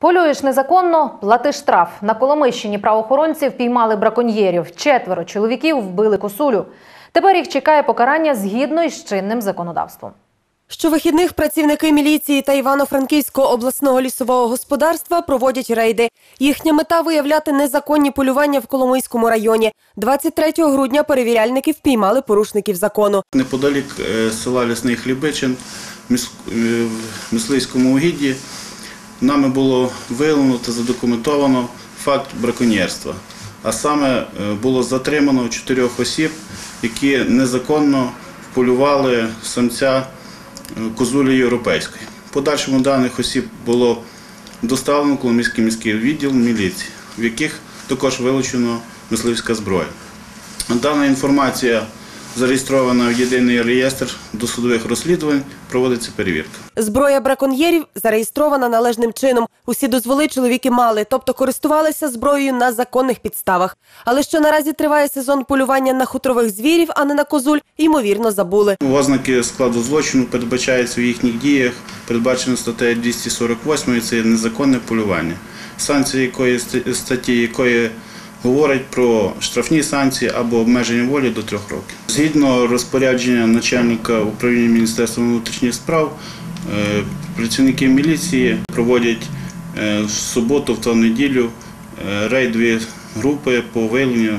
Полюєш незаконно, плати штраф. На Коломищині правоохоронці впіймали браконьєрів. Четверо чоловіків вбили косулю. Тепер їх чекає покарання згідно із чинним законодавством. Щовихідних працівники міліції та Івано-Франківського обласного лісового господарства проводять рейди. Їхня мета виявляти незаконні полювання в Коломийському районі. 23 грудня перевіряльники впіймали порушників закону. Неподалік е, села Лісний Хлібичин е, в мисливському угідді нами було виявлено та задокументовано факт браконьєрства. А саме е, було затримано чотирьох осіб, які незаконно полювали самця е, козулі європейської. Подальшому даних осіб було доставлено в Коломийський міський відділ міліції, в яких також вилучено мисливська зброя. Дана інформація зареєстрована в єдиний реєстр досудових розслідувань, проводиться перевірка. Зброя браконьєрів зареєстрована належним чином. Усі дозволи чоловіки мали, тобто користувалися зброєю на законних підставах. Але що наразі триває сезон полювання на хутрових звірів, а не на козуль, ймовірно, забули. Ознаки складу злочину передбачаються в їхніх діях, передбачено статтею 248 це незаконне полювання. Санкція якої статті якої говорить про штрафні санкції або обмеження волі до трьох років. Згідно розпорядження начальника управління Міністерства внутрішніх справ, е, працівники міліції проводять е, в суботу та в неділю е, рейдові групи по виявленню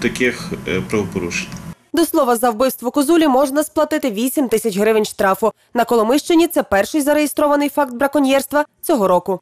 таких правопорушень. До слова, за вбивство козулі можна сплатити 8 тисяч гривень штрафу. На Коломищині це перший зареєстрований факт браконьєрства цього року.